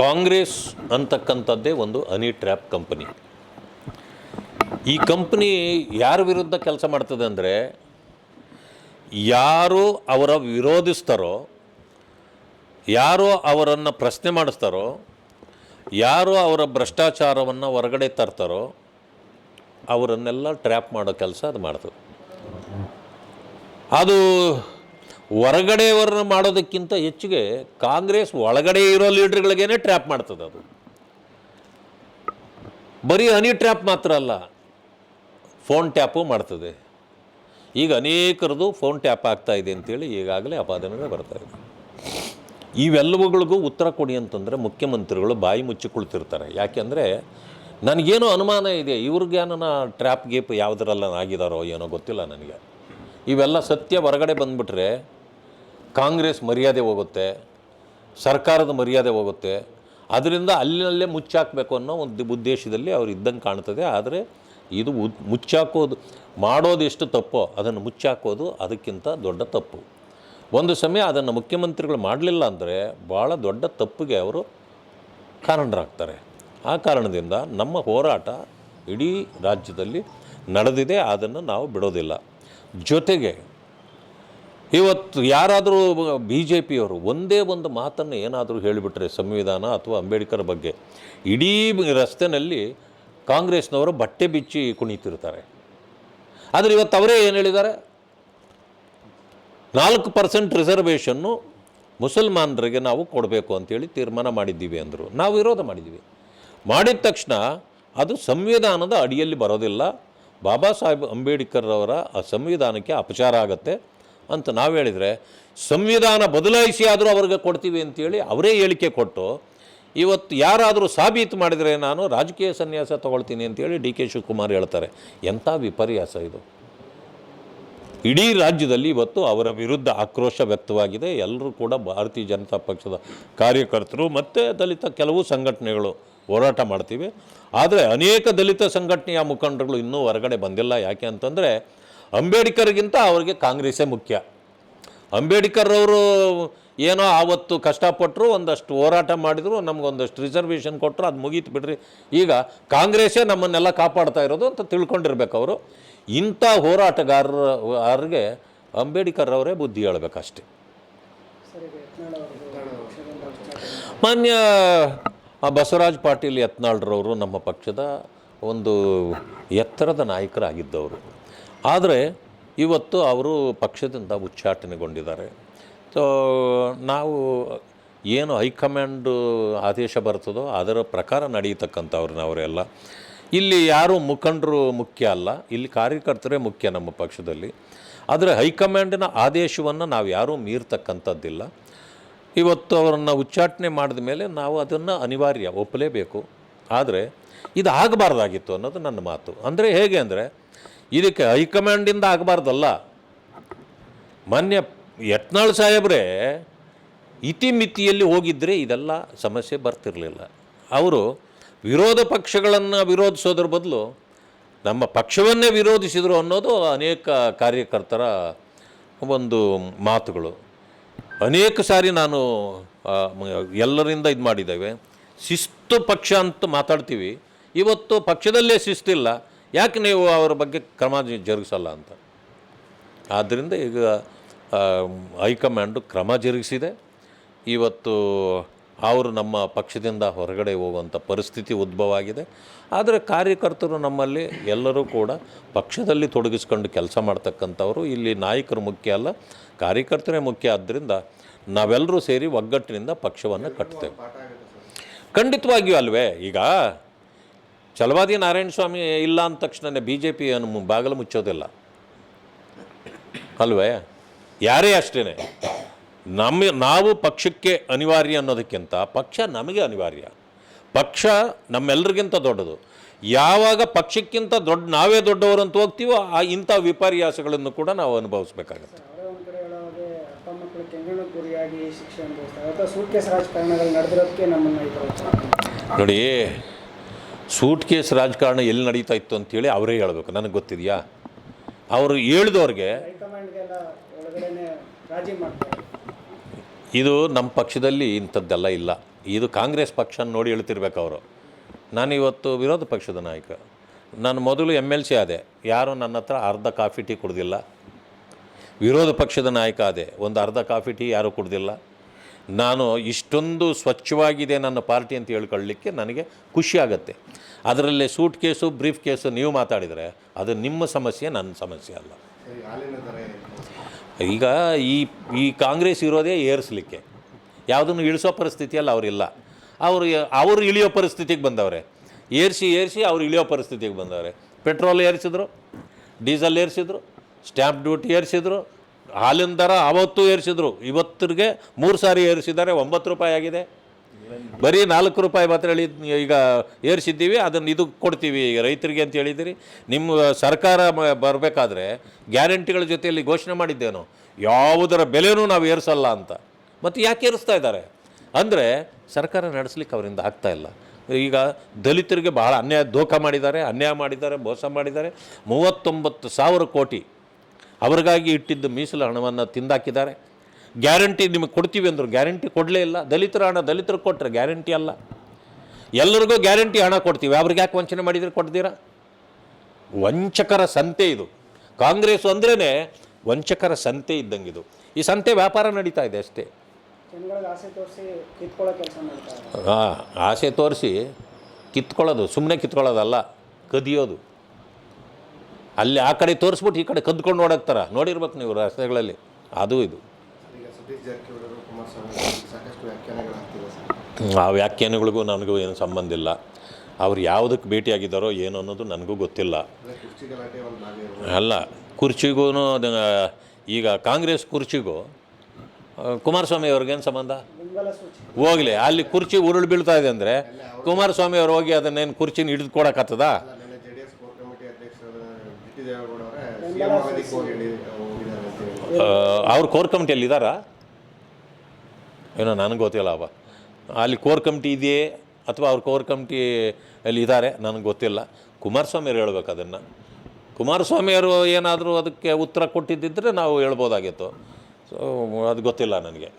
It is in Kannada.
ಕಾಂಗ್ರೆಸ್ ಅಂತಕ್ಕಂಥದ್ದೇ ಒಂದು ಅನಿ ಟ್ರ್ಯಾಪ್ ಕಂಪನಿ. ಈ ಕಂಪನಿ ಯಾರ ವಿರುದ್ಧ ಕೆಲಸ ಮಾಡ್ತದೆ ಅಂದರೆ, ಯಾರು ಅವರ ವಿರೋಧಿಸ್ತಾರೋ, ಯಾರು ಅವರನ್ನು ಪ್ರಶ್ನೆ ಮಾಡಿಸ್ತಾರೋ, ಯಾರು ಅವರ ಭ್ರಷ್ಟಾಚಾರವನ್ನು ಹೊರಗಡೆ ತರ್ತಾರೋ, ಅವರನ್ನೆಲ್ಲ ಟ್ರ್ಯಾಪ್ ಮಾಡೋ ಕೆಲಸ ಅದು ಮಾಡ್ತದೆ. ಅದು ಹೊರಗಡೆಯವರನ್ನ ಮಾಡೋದಕ್ಕಿಂತ ಹೆಚ್ಚಿಗೆ ಕಾಂಗ್ರೆಸ್ ಒಳಗಡೆ ಇರೋ ಲೀಡ್ರ್ಗಳಿಗೇನೆ ಟ್ರ್ಯಾಪ್ ಮಾಡ್ತದೆ ಅದು. ಬರೀ ಹನಿ ಟ್ರ್ಯಾಪ್ ಮಾತ್ರ ಅಲ್ಲ, ಫೋನ್ ಟ್ಯಾಪು ಮಾಡ್ತದೆ. ಈಗ ಅನೇಕರದು ಫೋನ್ ಟ್ಯಾಪ್ ಆಗ್ತಾ ಇದೆ ಅಂತೇಳಿ ಈಗಾಗಲೇ ಅಪಾದನೆಗಳು ಬರ್ತಾ ಇದೆ. ಇವೆಲ್ಲವುಗಳಿಗೂ ಉತ್ತರ ಕೊಡಿ ಅಂತಂದರೆ ಮುಖ್ಯಮಂತ್ರಿಗಳು ಬಾಯಿ ಮುಚ್ಚಿ ಕುಳಿತಿರ್ತಾರೆ. ಯಾಕೆಂದರೆ ನನಗೇನೋ ಅನುಮಾನ ಇದೆ ಇವ್ರಿಗೇನ ಟ್ರ್ಯಾಪ್ ಗೇಪ್ ಯಾವುದರಲ್ಲ ಆಗಿದಾರೋ ಏನೋ ಗೊತ್ತಿಲ್ಲ ನನಗೆ. ಇವೆಲ್ಲ ಸತ್ಯ ಹೊರಗಡೆ ಬಂದುಬಿಟ್ರೆ ಕಾಂಗ್ರೆಸ್ ಮರ್ಯಾದೆ ಹೋಗುತ್ತೆ, ಸರ್ಕಾರದ ಮರ್ಯಾದೆ ಹೋಗುತ್ತೆ, ಅದರಿಂದ ಅಲ್ಲಿನಲ್ಲೇ ಮುಚ್ಚಾಕಬೇಕು ಅನ್ನೋ ಒಂದು ಉದ್ದೇಶದಲ್ಲಿ ಅವ್ರು ಇದ್ದಂಗೆ ಕಾಣ್ತದೆ. ಆದರೆ ಇದು ಉದ್- ಮುಚ್ಚಾಕೋದು, ಮಾಡೋದು ಎಷ್ಟು ತಪ್ಪೋ ಅದನ್ನು ಮುಚ್ಚಾಕೋದು ಅದಕ್ಕಿಂತ ದೊಡ್ಡ ತಪ್ಪು. ಒಂದು ಸಮಯ ಅದನ್ನು ಮುಖ್ಯಮಂತ್ರಿಗಳು ಮಾಡಲಿಲ್ಲ ಅಂದರೆ ಭಾಳ ದೊಡ್ಡ ತಪ್ಪಿಗೆ ಅವರು ಕಾರಣರಾಗ್ತಾರೆ. ಆ ಕಾರಣದಿಂದ ನಮ್ಮ ಹೋರಾಟ ಇಡೀ ರಾಜ್ಯದಲ್ಲಿ ನಡೆದಿದೆ, ಅದನ್ನು ನಾವು ಬಿಡೋದಿಲ್ಲ. ಜೊತೆಗೆ ಇವತ್ತು ಯಾರಾದರೂ ಬಿ ಜೆ ಪಿಯವರು ಒಂದೇ ಒಂದು ಮಾತನ್ನು ಏನಾದರೂ ಹೇಳಿಬಿಟ್ರೆ ಸಂವಿಧಾನ ಅಥವಾ ಅಂಬೇಡ್ಕರ್ ಬಗ್ಗೆ, ಇಡೀ ರಸ್ತೆನಲ್ಲಿ ಕಾಂಗ್ರೆಸ್ನವರು ಬಟ್ಟೆ ಬಿಚ್ಚಿ ಕುಣಿತಿರ್ತಾರೆ. ಆದರೆ ಇವತ್ತು ಅವರೇ ಏನು ಹೇಳಿದ್ದಾರೆ? ನಾಲ್ಕು ಪರ್ಸೆಂಟ್ ರಿಸರ್ವೇಷನ್ನು ಮುಸಲ್ಮಾನರಿಗೆ ನಾವು ಕೊಡಬೇಕು ಅಂತೇಳಿ ತೀರ್ಮಾನ ಮಾಡಿದ್ದೀವಿ ಅಂದರು. ನಾವು ವಿರೋಧ ಮಾಡಿದ್ದೀವಿ. ಮಾಡಿದ ತಕ್ಷಣ ಅದು ಸಂವಿಧಾನದ ಅಡಿಯಲ್ಲಿ ಬರೋದಿಲ್ಲ. ಬಾಬಾ ಸಾಹೇಬ್ ಅಂಬೇಡ್ಕರ್ ಅವರ ಆ ಸಂವಿಧಾನಕ್ಕೆ ಅಪಚಾರ ಆಗತ್ತೆ. ಅಂತ ನಾವು ಹೇಳಿದರೆ, ಸಂವಿಧಾನ ಬದಲಾಯಿಸಿ ಆದರೂ ಅವ್ರಿಗೆ ಕೊಡ್ತೀವಿ ಅಂತೇಳಿ ಅವರೇ ಹೇಳಿಕೆ ಕೊಟ್ಟು, ಇವತ್ತು ಯಾರಾದರೂ ಸಾಬೀತು ಮಾಡಿದರೆ ನಾನು ರಾಜಕೀಯ ಸನ್ಯಾಸ ತೊಗೊಳ್ತೀನಿ ಅಂತೇಳಿ ಡಿ ಕೆ ಶಿವಕುಮಾರ್ ಹೇಳ್ತಾರೆ. ಎಂಥ ವಿಪರ್ಯಾಸ ಇದು. ಇಡೀ ರಾಜ್ಯದಲ್ಲಿ ಇವತ್ತು ಅವರ ವಿರುದ್ಧ ಆಕ್ರೋಶ ವ್ಯಕ್ತವಾಗಿದೆ. ಎಲ್ಲರೂ ಕೂಡ ಭಾರತೀಯ ಜನತಾ ಪಕ್ಷದ ಕಾರ್ಯಕರ್ತರು ಮತ್ತು ದಲಿತ ಕೆಲವು ಸಂಘಟನೆಗಳು ಹೋರಾಟ ಮಾಡ್ತೀವಿ. ಆದರೆ ಅನೇಕ ದಲಿತ ಸಂಘಟನೆಯ ಮುಖಂಡರುಗಳು ಇನ್ನೂ ಹೊರಗಡೆ ಬಂದಿಲ್ಲ. ಯಾಕೆ ಅಂತಂದರೆ ಅಂಬೇಡ್ಕರ್ಗಿಂತ ಅವರಿಗೆ ಕಾಂಗ್ರೆಸ್ಸೇ ಮುಖ್ಯ. ಅಂಬೇಡ್ಕರ್ ಅವರು ಏನೋ ಆವತ್ತು ಕಷ್ಟಪಟ್ಟರು ಒಂದಷ್ಟು ಹೋರಾಟ ಮಾಡಿದರು, ನಮಗೊಂದಷ್ಟು ರಿಸರ್ವೇಷನ್ ಕೊಟ್ಟರು ಅದು ಮುಗೀತು ಬಿಡ್ರಿ. ಈಗ ಕಾಂಗ್ರೆಸ್ಸೇ ನಮ್ಮನ್ನೆಲ್ಲ ಕಾಪಾಡ್ತಾ ಇರೋದು ಅಂತ ತಿಳ್ಕೊಂಡಿರ್ಬೇಕು ಅವರು. ಇಂಥ ಹೋರಾಟಗಾರರಿಗೆ ಅಂಬೇಡ್ಕರ್ ಅವರೇ ಬುದ್ಧಿ ಹೇಳ್ಬೇಕಷ್ಟೆ. ಮಾನ್ಯ ಬಸವರಾಜ್ ಪಾಟೀಲ್ ಯತ್ನಾಳ್ರವರು ನಮ್ಮ ಪಕ್ಷದ ಒಂದು ಎತ್ತರದ ನಾಯಕರಾಗಿದ್ದವರು. ಆದರೆ ಇವತ್ತು ಅವರು ಪಕ್ಷದಿಂದ ಉಚ್ಚಾಟನೆಗೊಂಡಿದ್ದಾರೆ. ಸೊ ನಾವು ಏನು ಹೈಕಮಾಂಡ್ ಆದೇಶ ಬರ್ತದೋ ಅದರ ಪ್ರಕಾರ ನಡೆಯತಕ್ಕಂಥವ್ರನ್ನ ಅವರೆಲ್ಲ. ಇಲ್ಲಿ ಯಾರು ಮುಖಂಡರು ಮುಖ್ಯ ಅಲ್ಲ, ಇಲ್ಲಿ ಕಾರ್ಯಕರ್ತರೇ ಮುಖ್ಯ ನಮ್ಮ ಪಕ್ಷದಲ್ಲಿ. ಆದರೆ ಹೈಕಮಾಂಡಿನ ಆದೇಶವನ್ನು ನಾವು ಯಾರೂ ಮೀರ್ತಕ್ಕಂಥದ್ದಿಲ್ಲ. ಇವತ್ತು ಅವರನ್ನು ಉಚ್ಚಾಟನೆ ಮಾಡಿದ ಮೇಲೆ ನಾವು ಅದನ್ನು ಅನಿವಾರ್ಯ ಒಪ್ಪಲೇಬೇಕು. ಆದರೆ ಇದು ಆಗಬಾರ್ದಾಗಿತ್ತು ಅನ್ನೋದು ನನ್ನ ಮಾತು. ಅಂದರೆ ಹೇಗೆ ಅಂದರೆ ಇದಕ್ಕೆ ಹೈಕಮಾಂಡಿಂದ ಆಗಬಾರ್ದಲ್ಲ. ಮಾನ್ಯ ಯತ್ನಾಳ್ ಸಾಹೇಬ್ರೆ, ಇತಿಮಿತಿಯಲ್ಲಿ ಹೋಗಿದ್ದರೆ ಇದೆಲ್ಲ ಸಮಸ್ಯೆ ಬರ್ತಿರಲಿಲ್ಲ. ಅವರು ವಿರೋಧ ಪಕ್ಷಗಳನ್ನು ವಿರೋಧಿಸೋದ್ರ ಬದಲು ನಮ್ಮ ಪಕ್ಷವನ್ನೇ ವಿರೋಧಿಸಿದರು ಅನ್ನೋದು ಅನೇಕ ಕಾರ್ಯಕರ್ತರ ಒಂದು ಮಾತುಗಳು. ಅನೇಕ ಸಾರಿ ನಾನು ಎಲ್ಲರಿಂದ ಇದು ಮಾಡಿದ್ದೇವೆ ಶಿಸ್ತು ಪಕ್ಷ ಅಂತ ಮಾತಾಡ್ತೀವಿ. ಇವತ್ತು ಪಕ್ಷದಲ್ಲೇ ಶಿಸ್ತಿಲ್ಲ. ಯಾಕೆ ನೀವು ಅವರ ಬಗ್ಗೆ ಕ್ರಮ ಜರುಗಿಸಲ್ಲ ಅಂತ? ಆದ್ದರಿಂದ ಈಗ ಹೈಕಮಾಂಡು ಕ್ರಮ ಜರುಗಿಸಿದೆ. ಇವತ್ತು ಅವರು ನಮ್ಮ ಪಕ್ಷದಿಂದ ಹೊರಗಡೆ ಹೋಗುವಂಥ ಪರಿಸ್ಥಿತಿ ಉದ್ಭವ ಆಗಿದೆ ಆದರೆ ಕಾರ್ಯಕರ್ತರು ನಮ್ಮಲ್ಲಿ ಎಲ್ಲರೂ ಕೂಡ ಪಕ್ಷದಲ್ಲಿ ತೊಡಗಿಸ್ಕೊಂಡು ಕೆಲಸ ಮಾಡ್ತಕ್ಕಂಥವ್ರು. ಇಲ್ಲಿ ನಾಯಕರು ಮುಖ್ಯ ಅಲ್ಲ, ಕಾರ್ಯಕರ್ತರೇ ಮುಖ್ಯ. ಆದ್ದರಿಂದ ನಾವೆಲ್ಲರೂ ಸೇರಿ ಒಗ್ಗಟ್ಟಿನಿಂದ ಪಕ್ಷವನ್ನು ಕಟ್ತೇವೆ. ಖಂಡಿತವಾಗಿಯೂ ಅಲ್ವೇ? ಈಗ ಛಲವಾದಿ ನಾರಾಯಣ ಸ್ವಾಮಿ ಇಲ್ಲ ಅಂದ ತಕ್ಷಣ ಬಿ ಜೆ ಪಿ ಅನ್ನು ಬಾಗಲು ಮುಚ್ಚೋದಿಲ್ಲ. ಅಲ್ವೇ? ಯಾರೇ ಅಷ್ಟೇ ನಮ್ಮ ನಾವು ಪಕ್ಷಕ್ಕೆ ಅನಿವಾರ್ಯ ಅನ್ನೋದಕ್ಕಿಂತ ಪಕ್ಷ ನಮಗೆ ಅನಿವಾರ್ಯ. ಪಕ್ಷ ನಮ್ಮೆಲ್ಲರಿಗಿಂತ ದೊಡ್ಡದು. ಯಾವಾಗ ಪಕ್ಷಕ್ಕಿಂತ ದೊಡ್ಡ ನಾವೇ ದೊಡ್ಡವರು ಅಂತ ಹೋಗ್ತೀವೋ ಆ ಇಂಥ ವಿಪರ್ಯಾಸಗಳನ್ನು ಕೂಡ ನಾವು ಅನುಭವಿಸ್ಬೇಕಾಗತ್ತೆ. ನೋಡಿ ಸೂಟ್ ಕೇಸ್ ರಾಜಕಾರಣ ಎಲ್ಲಿ ನಡೀತಾ ಇತ್ತು ಅಂತೇಳಿ ಅವರೇ ಹೇಳಬೇಕು. ನನಗೆ ಗೊತ್ತಿದೆಯಾ? ಅವರು ಹೇಳಿದವ್ರಿಗೆ ಇದು ನಮ್ಮ ಪಕ್ಷದಲ್ಲಿ ಇಂಥದ್ದೆಲ್ಲ ಇಲ್ಲ. ಇದು ಕಾಂಗ್ರೆಸ್ ಪಕ್ಷ ನೋಡಿ ಹೇಳ್ತಿರ್ಬೇಕು ಅವರು. ನಾನಿವತ್ತು ವಿರೋಧ ಪಕ್ಷದ ನಾಯಕ. ನಾನು ಮೊದಲು ಎಂ ಎಲ್ ಸಿ ಆದೆ. ಯಾರೂ ನನ್ನ ಹತ್ರ ಅರ್ಧ ಕಾಫಿ ಟೀ ಕುಡ್ದಿಲ್ಲ. ವಿರೋಧ ಪಕ್ಷದ ನಾಯಕ ಆದೆ. ಒಂದು ಅರ್ಧ ಕಾಫಿ ಟೀ ಯಾರೂ ಕುಡ್ದಿಲ್ಲ. ನಾನು ಇಷ್ಟೊಂದು ಸ್ವಚ್ಛವಾಗಿದೆ ನನ್ನ ಪಾರ್ಟಿ ಅಂತ ಹೇಳ್ಕೊಳ್ಳಿಕ್ಕೆ ನನಗೆ ಖುಷಿ ಆಗುತ್ತೆ. ಅದರಲ್ಲಿ ಸೂಟ್ ಕೇಸು, ಬ್ರೀಫ್ ಕೇಸು ನೀವು ಮಾತಾಡಿದರೆ ಅದು ನಿಮ್ಮ ಸಮಸ್ಯೆ, ನನ್ನ ಸಮಸ್ಯೆ ಅಲ್ಲ? ಈಗ ಈ ಈ ಕಾಂಗ್ರೆಸ್ ಇರೋದೇ ಏರಿಸಲಿಕ್ಕೆ. ಯಾವುದನ್ನು ಇಳಿಸೋ ಪರಿಸ್ಥಿತಿಯಲ್ಲಿ ಅವರಿಲ್ಲ. ಅವರು ಅವರು ಇಳಿಯೋ ಪರಿಸ್ಥಿತಿಗೆ ಬಂದವ್ರೆ. ಏರಿಸಿ ಏರಿಸಿ ಅವ್ರು ಇಳಿಯೋ ಪರಿಸ್ಥಿತಿಗೆ ಬಂದವ್ರೆ. ಪೆಟ್ರೋಲ್ ಏರಿಸಿದ್ರು, ಡೀಸೆಲ್ ಏರಿಸಿದ್ರು, ಸ್ಟ್ಯಾಂಪ್ ಡ್ಯೂಟಿ ಏರಿಸಿದ್ರು ಹಾಲಿನ ದರ ಅವತ್ತು ಏರಿಸಿದ್ರು. ಇವತ್ತಿಗೆ ಮೂರು ಸಾರಿ ಏರಿಸಿದ್ದಾರೆ, ಒಂಬತ್ತು ರೂಪಾಯಿ ಆಗಿದೆ. ಬರೀ ನಾಲ್ಕು ರೂಪಾಯಿ ಮಾತ್ರ ಹೇಳಿ ಈಗ ಏರಿಸಿದ್ದೀವಿ, ಅದನ್ನು ಇದು ಕೊಡ್ತೀವಿ ಈಗ ರೈತರಿಗೆ ಅಂತ ಹೇಳಿದಿರಿ. ನಿಮ್ಮ ಸರ್ಕಾರ ಬರಬೇಕಾದ್ರೆ ಗ್ಯಾರಂಟಿಗಳ ಜೊತೆಯಲ್ಲಿ ಘೋಷಣೆ ಮಾಡಿದ್ದೇನು. ಯಾವುದರ ಬೆಲೆನೂ ನಾವು ಏರಿಸಲ್ಲ ಅಂತ. ಮತ್ತು ಯಾಕೆ ಏರಿಸ್ತಾ ಇದ್ದಾರೆ? ಅಂದರೆ ಸರ್ಕಾರ ನಡೆಸ್ಲಿಕ್ಕೆ ಅವರಿಂದ ಆಗ್ತಾಯಿಲ್ಲ ಈಗ ದಲಿತರಿಗೆ ಬಹಳ ಅನ್ಯಾಯ, ದೋಖ ಮಾಡಿದ್ದಾರೆ, ಅನ್ಯಾಯ ಮಾಡಿದ್ದಾರೆ, ಮೋಸ ಮಾಡಿದ್ದಾರೆ. ಮೂವತ್ತೊಂಬತ್ತು ಸಾವಿರ ಕೋಟಿ ಅವ್ರಿಗಾಗಿ ಇಟ್ಟಿದ್ದ ಮೀಸಲು ಹಣವನ್ನು ತಿಂದಾಕಿದ್ದಾರೆ. ಗ್ಯಾರಂಟಿ ನಿಮಗೆ ಕೊಡ್ತೀವಿ ಅಂದರು ಗ್ಯಾರಂಟಿ ಕೊಡಲೇ ಇಲ್ಲ. ದಲಿತರ ಹಣ ದಲಿತರು ಕೊಟ್ಟರೆ ಗ್ಯಾರಂಟಿ ಅಲ್ಲ. ಎಲ್ಲರಿಗೂ ಗ್ಯಾರಂಟಿ ಹಣ ಕೊಡ್ತೀವಿ. ಅವ್ರಿಗೆ ಯಾಕೆ ವಂಚನೆ ಮಾಡಿದರೆ ಕೊಡ್ತೀರಾ? ವಂಚಕರ ಸಂತೆ ಇದು. ಕಾಂಗ್ರೆಸ್ ಅಂದ್ರೇ ವಂಚಕರ ಸಂತೆ ಇದ್ದಂಗೆ ಇದು. ಈ ಸಂತೆ ವ್ಯಾಪಾರ ನಡೀತಾ ಇದೆ ಅಷ್ಟೇ. ಹಾಂ ಆಸೆ ತೋರಿಸಿ ಕಿತ್ಕೊಳ್ಳೋದು. ಸುಮ್ಮನೆ ಕಿತ್ಕೊಳ್ಳೋದಲ್ಲ ಕದಿಯೋದು. ಅಲ್ಲಿ ಆ ಕಡೆ ತೋರಿಸ್ಬಿಟ್ಟು ಈ ಕಡೆ ಕದ್ಕೊಂಡು ಓಡಾಕ್ತಾರ. ನೋಡಿರ್ಬೇಕು ನೀವು ರಸ್ತೆಗಳಲ್ಲಿ. ಅದು ಇದು. ಆ ವ್ಯಾಖ್ಯಾನಗಳಿಗೂ ನನಗೂ ಏನು ಸಂಬಂಧ ಇಲ್ಲ. ಅವ್ರು ಯಾವುದಕ್ಕೆ ಭೇಟಿಯಾಗಿದ್ದಾರೋ ಏನು ಅನ್ನೋದು ನನಗೂ ಗೊತ್ತಿಲ್ಲ. ಅಲ್ಲ ಕುರ್ಚಿಗೂ ಅದು ಈಗ ಕಾಂಗ್ರೆಸ್ ಕುರ್ಚಿಗೂ ಕುಮಾರಸ್ವಾಮಿ ಅವ್ರಿಗೇನು ಸಂಬಂಧ? ಹೋಗಲಿ ಅಲ್ಲಿ ಕುರ್ಚಿ ಉರುಳು ಬೀಳ್ತಾ ಇದೆ ಅಂದರೆ ಕುಮಾರಸ್ವಾಮಿ ಅವ್ರು ಹೋಗಿ ಅದನ್ನೇನು ಕುರ್ಚಿನ ಹಿಡಿದು ಕೊಡೋಕ್ಕತ್ತದ ಅಲ್ಲ ನಿನ್ನೆ J D S core committee ಅಧ್ಯಕ್ಷರಾದ ಜಿ ಟಿ ದೇವೇಗೌಡ ಅವರೇ ಕೋರ್ ಕಮಿಟಿಯಲ್ಲಿ ಇದ್ದಾರಾ ಏನೋ ನನಗೆ ಗೊತ್ತಿಲ್ಲ ಅವ ಅಲ್ಲಿ ಕೋರ್ ಕಮಿಟಿ ಇದೆಯೇ ಅಥವಾ ಅವ್ರ ಕೋರ್ ಕಮಿಟಿ ಅಲ್ಲಿ ಇದ್ದಾರೆ ನನಗೆ ಗೊತ್ತಿಲ್ಲ. ಕುಮಾರಸ್ವಾಮಿ ಅವ್ರು ಹೇಳ್ಬೇಕು ಅದನ್ನು. ಕುಮಾರಸ್ವಾಮಿಯವರು ಏನಾದರೂ ಅದಕ್ಕೆ ಉತ್ತರ ಕೊಟ್ಟಿದ್ದಿದ್ದರೆ ನಾವು ಹೇಳ್ಬೋದಾಗಿತ್ತು. ಸೊ ಅದು ಗೊತ್ತಿಲ್ಲ ನನಗೆ.